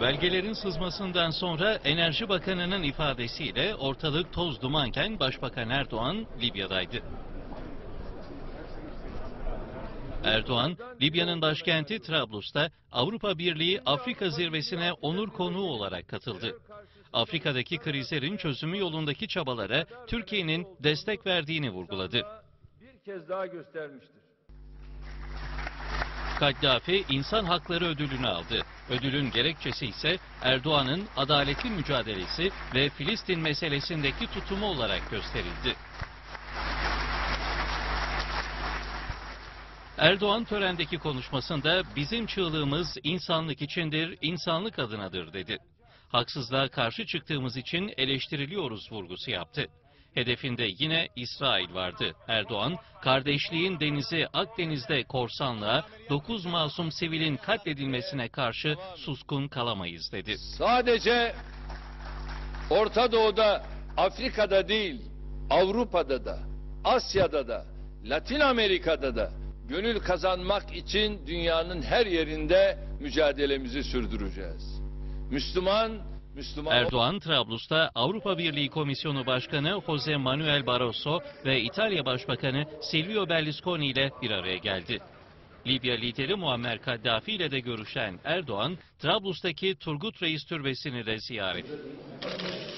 Belgelerin sızmasından sonra Enerji Bakanı'nın ifadesiyle ortalık toz dumanken Başbakan Erdoğan Libya'daydı. Erdoğan, Libya'nın başkenti Trablus'ta Avrupa Birliği Afrika Zirvesi'ne onur konuğu olarak katıldı. Afrika'daki krizlerin çözümü yolundaki çabalara Türkiye'nin destek verdiğini vurguladı. Bir kez daha göstermiştir. Kaddafi insan hakları ödülünü aldı. Ödülün gerekçesi ise Erdoğan'ın adaletli mücadelesi ve Filistin meselesindeki tutumu olarak gösterildi. Erdoğan törendeki konuşmasında bizim çığlığımız insanlık içindir, insanlık adınadır dedi. Haksızlığa karşı çıktığımız için eleştiriliyoruz vurgusu yaptı. Hedefinde yine İsrail vardı. Erdoğan, kardeşliğin denizi Akdeniz'de korsanlığa, 9 masum sivilin katledilmesine karşı suskun kalamayız dedi. Sadece Orta Doğu'da, Afrika'da değil, Avrupa'da da, Asya'da da, Latin Amerika'da da gönül kazanmak için dünyanın her yerinde mücadelemizi sürdüreceğiz. Müslüman, Müslüman Erdoğan, Trablus'ta Avrupa Birliği Komisyonu Başkanı Jose Manuel Barroso ve İtalya Başbakanı Silvio Berlusconi ile bir araya geldi. Libya lideri Muammer Kaddafi ile de görüşen Erdoğan, Trablus'taki Turgut Reis Türbesi'ni de ziyaret etti.